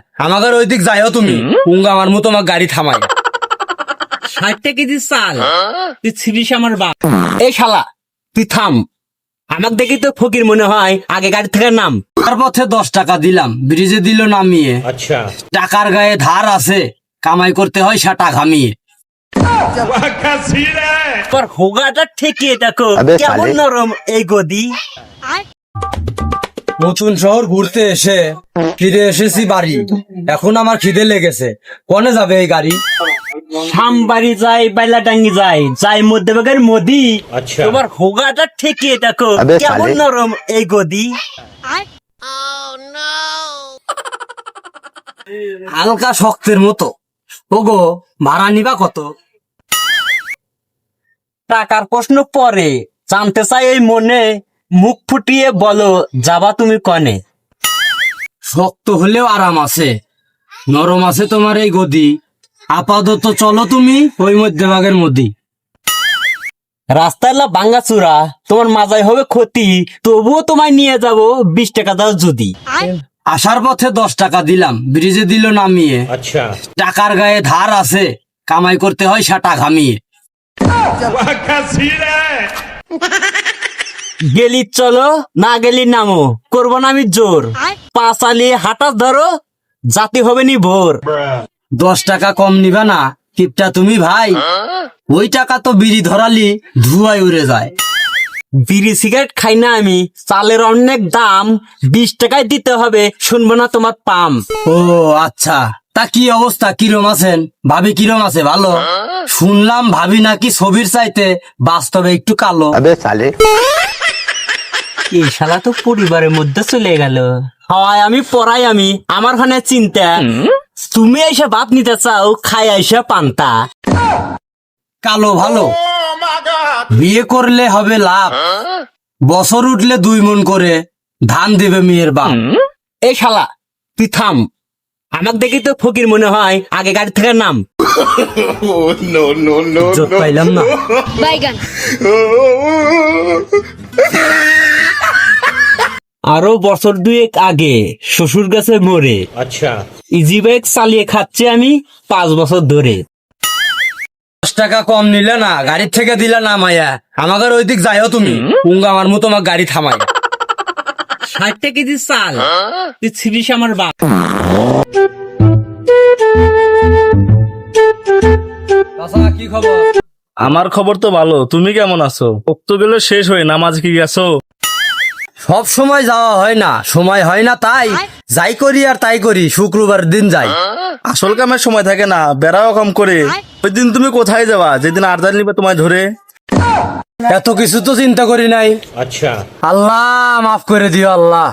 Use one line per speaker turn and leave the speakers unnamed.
আমাদের ওই দিক যাইও তুমি। পুঙ্গা আমার মতো আমার গাড়ি থামাই
ষাটটা কেজি চাল। তুই ছিলিস আমার বাপ।
এই শালা তুই থাম।
আমাকে দেখি তো ফকির মনে হয় আগে গাড়ি থেকে নাম।
তার পথে দশ টাকা দিলাম ব্রিজে দিল নামিয়ে। আচ্ছা। টাকার গায়ে ধার আছে কামাই করতে হয় সেটা ঘামিয়ে।
তোর হোগাটা ঠেকিয়ে দেখো। কেমন নরম এই গদি।
নতুন শহর ঘুরতে এসে ফিরে এসেছি বাড়ি। এখন আমার খিদে লেগেছে। কনে যাবে এই গাড়ি?
সামবাড়ি যাই বাইলাটাঙ্গি যাই যাই মধ্যে বাগের মোদি তোমার হোগাটা ঠেকিয়ে দেখো কেমন নরম এই গদি।
হালকা শক্তের মতো। ওগো ভাড়া নিবা কত?
টাকার প্রশ্ন পরে। জানতে চাই এই মনে মুখ ফুটিয়ে বলো যাবা তুমি কনে?
শক্ত হলেও আরাম আছে। নরম আছে তোমার এই গদি। আপাতত চলো তুমি ওই মধ্যভাগের মধ্যে।
রাস্তায় ভাঙ্গা চূড়া তোমার মাজায় হবে ক্ষতি তবুও তোমায় নিয়ে যাব বিশ টাকা দাও যদি।
আসার পথে দশ টাকা দিলাম ব্রিজে দিল নামিয়ে। আচ্ছা। টাকার গায়ে ধার আছে কামাই করতে হয় সেটা ঘামিয়ে।
গেলি চলো না গেলি নামো। করব না আমি জোর। পাঁচালি হাঁটা ধরো জাতি হবে নি ভোর।
দশ টাকা কম নিবে না টিপটা তুমি ভাই। ওই টাকা তো বিড়ি ধরালি ধুয়ায় উড়ে যায়।
বিড়ি সিগারেট খাই না আমি চালের অনেক দাম বিশ টাকায় দিতে হবে শুনব না তোমার পাম।
ও আচ্ছা। তা কি অবস্থা? কিরম আছেন? ভাবি কিরম আছে? ভালো? শুনলাম ভাবি নাকি ছবির চাইতে বাস্তবে একটু কালো।
এই শালা তো পরিবারের মধ্যে চলে গেল? হয় আমি পড়াই আমি আমার ওখানে চিন্তা। তুমি এসে ভাত নিতে চাও খাই এসে পান্তা।
কালো ভালো। বিয়ে করলে হবে লাভ। বছর উঠলে দুই মন করে ধান দেবে মেয়ের বাপ।
এই শালা তুই থাম। আমাকে দেখি তো ফকির মনে হয় আগে গাড়ি থেকে নাম।
পাইলাম না।
বাইগান।
আরও বছর দুয়েক আগে শ্বশুর গাছে মরে।
আচ্ছা।
ইজি বাইক চালিয়ে খাচ্ছে আমি পাঁচ বছর ধরে।
দশ টাকা কম নিলে না গাড়ির থেকে দিলে না মায়া। আমাদের ওই দিক যাইও তুমি। পুঙ্গা আমার মতো আমার গাড়ি থামাই
ষাটটা কেজি চাল। তুই ছিলিস আমার বাপ।
কি খবর?
আমার খবর তো ভালো। তুমি কেমন আছো? গুলো শেষ হয়ে নামাজ কি গেছো?
সব সময় যাওয়া হয় না সময় হয় না তাই যাই করি আর তাই করি শুক্রবার দিন যাই।
আসল কামের সময় থাকে না বেড়াও কম করে। ওই দিন তুমি কোথায় যাবা? যেদিন আর্দার নিবে তোমায় ধরে।
এত কিছু তো চিন্তা করি নাই। আচ্ছা। আল্লাহ মাফ করে দিও আল্লাহ।